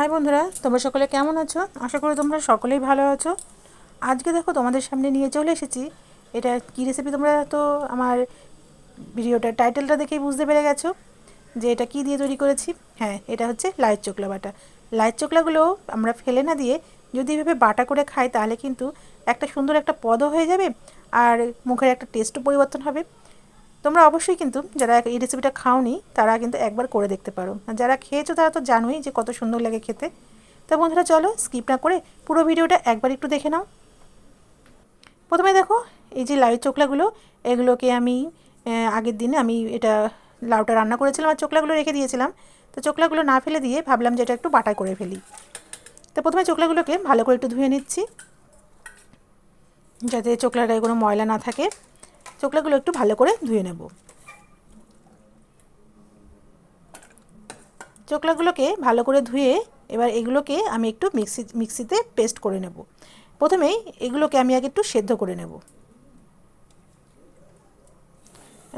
High বন্ধুরা, তোমরা সকলে কেমন আছো? আশা করি তোমরা সকলেই ভালো আছো। আজকে দেখো তোমাদের সামনে নিয়ে চলে এসেছি। এটা কী রেসিপি তোমরা তো আমার ভিডিওটার টাইটেলটা দেখেই বুঝতে পেরে গেছো যে এটা কী দিয়ে তৈরি করেছি। হ্যাঁ এটা হচ্ছে লাইট চোকলা বাটা। লাইট চোকলাগুলো আমরা ফেলে না দিয়ে যদি এভাবে বাটা করে খাই তাহলে কিন্তু একটা সুন্দর একটা পদও হয়ে যাবে আর মুখের একটা টেস্টও পরিবর্তন হবে। তোমরা অবশ্যই কিন্তু যারা এই রেসিপিটা খাওনি, তারা কিন্তু একবার করে দেখতে পারো। আর যারা খেয়েছো, তারা তো জানোই যে কত সুন্দর লাগে খেতে। তো বন্ধুরা, চলো স্কিপ না করে পুরো ভিডিওটা একবার একটু দেখে নাও। প্রথমে দেখো, এই যে লাউ চোকলাগুলো, এগুলোকে আমি আগের দিনে আমি এটা লাউটা রান্না করেছিলাম আর চোকলাগুলো রেখে দিয়েছিলাম। তো চোকলাগুলো না ফেলে দিয়ে ভাবলাম যে এটা একটু বাটা করে ফেলি। তো প্রথমে চোকলাগুলোকে ভালো করে একটু ধুয়ে নিচ্ছি। যাতে চোকলাটায় কোনো ময়লা না থাকে। চোকলাগুলো একটু ভালো করে ধুয়ে নেব। চোকলাগুলোকে ভালো করে ধুয়ে এবার এগুলোকে আমি একটু মিক্সি, মিক্সিতে পেস্ট করে নেব। প্রথমেই এগুলোকে আমি আগে একটু সেদ্ধ করে নেব।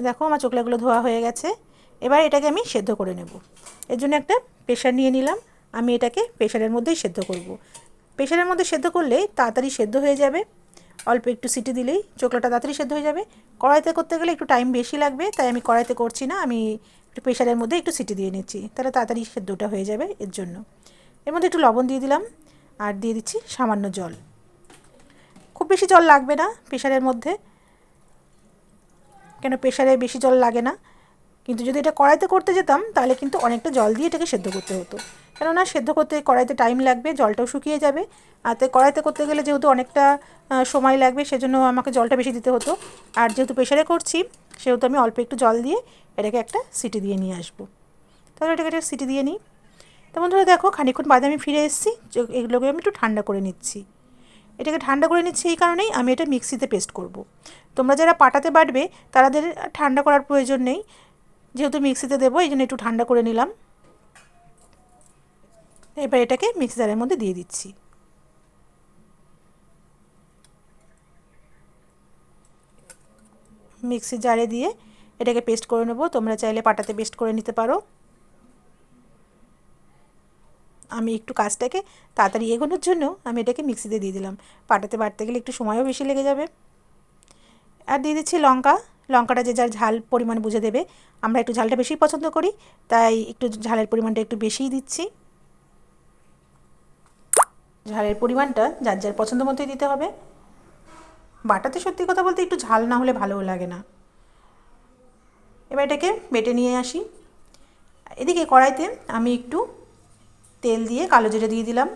দেখো আমার চোকলাগুলো ধোয়া হয়ে গেছে। এবার এটাকে আমি সেদ্ধ করে নেব। এর জন্য একটা প্রেশার নিয়ে নিলাম। আমি এটাকে প্রেশারের মধ্যেই সেদ্ধ করব। প্রেশারের মধ্যে সেদ্ধ করলে তাড়াতাড়ি সেদ্ধ হয়ে যাবে। অল্প একটু সিটি দিলেই চোকলাটা তাড়াতাড়ি সেদ্ধ হয়ে যাবে। কড়াইতে করতে গেলে একটু টাইম বেশি লাগবে, তাই আমি কড়াইতে করছি না, আমি একটু প্রেশারের মধ্যে একটু সিটি দিয়ে নিচ্ছি, তাহলে তাড়াতাড়ি সেদ্ধটা হয়ে যাবে এর জন্য। এর মধ্যে একটু লবণ দিয়ে দিলাম, আর দিয়ে দিচ্ছি সামান্য জল। খুব বেশি জল লাগবে না প্রেশারের মধ্যে, কেন প্রেশারে বেশি জল লাগে না। কিন্তু যদি এটা কড়াইতে করতে যেতাম, তাহলে কিন্তু অনেকটা জল দিয়ে এটাকে সেদ্ধ করতে হতো। কেননা সেদ্ধ করতে কড়াইতে টাইম লাগবে, জলটাও শুকিয়ে যাবে। আর তাই কড়াইতে করতে গেলে যেহেতু অনেকটা সময় লাগবে, সেজন্য আমাকে জলটা বেশি দিতে হতো। আর যেহেতু প্রেশারে করছি, সেহেতু আমি অল্প একটু জল দিয়ে এটাকে একটা সিটি দিয়ে নিয়ে আসব। তাহলে এটাকে একটা সিটি দিয়ে নিই। তো বন্ধুরা দেখো খানিক্ষণ বাদে আমি ফিরে এসেছি এগুলোকে আমি একটু ঠান্ডা করে নিচ্ছি। এটাকে ঠান্ডা করে নিচ্ছি এই কারণেই আমি এটা মিক্সিতে পেস্ট করব। তোমরা যারা পাটাতে বাটবে, তাদের ঠান্ডা করার প্রয়োজন নেই। যেহেতু মিক্সিতে দেবো, এই জন্য একটু ঠান্ডা করে নিলাম। এবার এটাকে মিক্সারের মধ্যে দিয়ে দিচ্ছি। মিক্সি জারে দিয়ে এটাকে পেস্ট করে নেব। তোমরা চাইলে পাটাতে পেস্ট করে নিতে পারো। আমি একটু কাজটাকে তাড়াতাড়ি এগোনোর জন্য আমি এটাকে মিক্সিতে দিয়ে দিলাম। পাটাতে বাটতে গেলে একটু সময়ও বেশি লেগে যাবে। আর দিয়ে দিচ্ছি লঙ্কা। লঙ্কাটা যে যার ঝাল পরিমাণ বুঝে দেবে। আমরা একটু ঝালটা বেশি পছন্দ করি, তাই একটু ঝালের পরিমাণটা একটু বেশিই দিচ্ছি। ঝালের পরিমাণটা যার যার পছন্দ মতোই দিতে হবে। বাটাতে সত্যি কথা বলতে একটু ঝাল না হলে ভালোও লাগে না। এবার এটাকে বেটে নিয়ে আসি। এদিকে কড়াইতে আমি একটু তেল দিয়ে কালো জিরে দিয়ে দিলাম।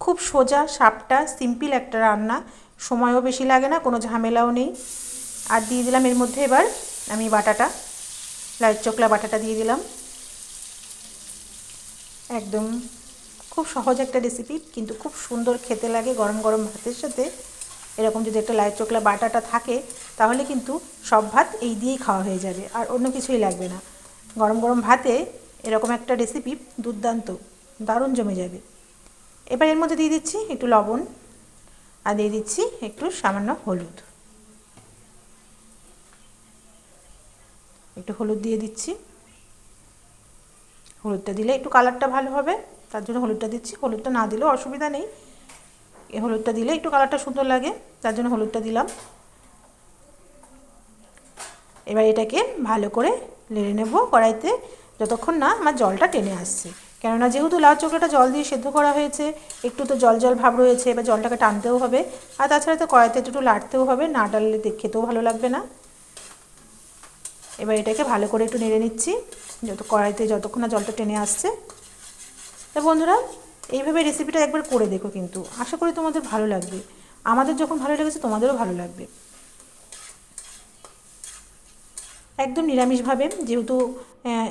খুব সোজা, সাপটা, সিম্পল একটা রান্না। সময়ও বেশি লাগে না, কোনো ঝামেলাও নেই। আর দিয়ে দিলাম এর মধ্যে এবার আমি বাটাটা, লাইট চকলা বাটাটা দিয়ে দিলাম। একদম খুব সহজ একটা রেসিপি কিন্তু খুব সুন্দর খেতে লাগে গরম গরম ভাতের সাথে। এরকম যদি একটা লাইট চকলা বাটাটা থাকে, তাহলে কিন্তু সব ভাত এই দিয়েই খাওয়া হয়ে যাবে, আর অন্য কিছুই লাগবে না। গরম গরম ভাতে এরকম একটা রেসিপি দুর্দান্ত, দারুণ জমে যাবে। এবার এর মধ্যে দিয়ে দিচ্ছি একটু লবণ। আর দিয়ে দিচ্ছি একটু সামান্য হলুদ। একটু হলুদ দিয়ে দিচ্ছি। হলুদটা দিলে একটু কালারটা ভালো হবে, তার জন্য হলুদটা দিচ্ছি। হলুদটা না দিলেও অসুবিধা নেই। হলুদটা দিলে একটু কালারটা সুন্দর লাগে, তার জন্য হলুদটা দিলাম। এবার এটাকে ভালো করে নেড়ে নেব কড়াইতে, যতক্ষণ না আমার জলটা টেনে আসছে। কেননা যেহেতু লাউ চোখলাটা জল দিয়ে সেদ্ধ করা হয়েছে, একটু তো জল জল ভাব রয়েছে, এবার জলটাকে টানতেও হবে। আর তাছাড়া তো কড়াইতে একটু লাটতেও হবে, না ডাললে খেতেও ভালো লাগবে না। এবার এটাকে ভালো করে একটু নেড়ে নিচ্ছি, যত কড়াইতে যতক্ষণ না জলটা টেনে আসছে। তা বন্ধুরা, এইভাবে রেসিপিটা একবার করে দেখো কিন্তু। আশা করি তোমাদের ভালো লাগবে। আমাদের যখন ভালো লেগেছে, তোমাদেরও ভালো লাগবে। একদম নিরামিষভাবে, যেহেতু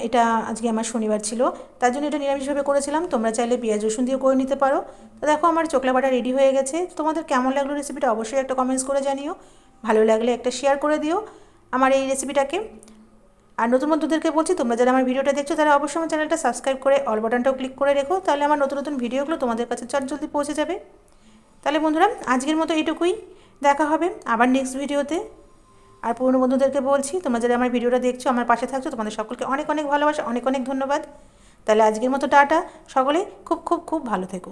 এটা আজকে আমার শনিবার ছিল, তার জন্য এটা নিরামিষভাবে করেছিলাম। তোমরা চাইলে পেঁয়াজ, রসুন দিয়ে করে নিতে পারো। তো দেখো, আমার চোকলা বাটা রেডি হয়ে গেছে। তোমাদের কেমন লাগল রেসিপিটা অবশ্যই একটা কমেন্টস করে জানিও। ভালো লাগলে একটা শেয়ার করে দিও আমার এই রেসিপিটাকে আর নতুন বন্ধুদেরকে বলছি, তোমরা যারা আমার ভিডিওটা দেখছ, তারা অবশ্যই আমার চ্যানেলটা সাবস্ক্রাইব করে অল বাটনটাও ক্লিক করে রেখো। তাহলে আমার নতুন নতুন ভিডিওগুলো তোমাদের কাছে চট জলদি পৌঁছে যাবে। তাহলে বন্ধুরা, আজকের মতো এইটুকুই দেখা হবে আবার নেক্সট ভিডিওতে আর পুরনো বন্ধুদেরকে বলছি, তোমরা যারা আমার ভিডিওটা দেখছ, আমার পাশে থাকছো, তোমাদের সকলকে অনেক অনেক ভালোবাসা, অনেক অনেক ধন্যবাদ। তাহলে আজকের মতো টাটা সকলেই খুব খুব খুব ভালো থেকো।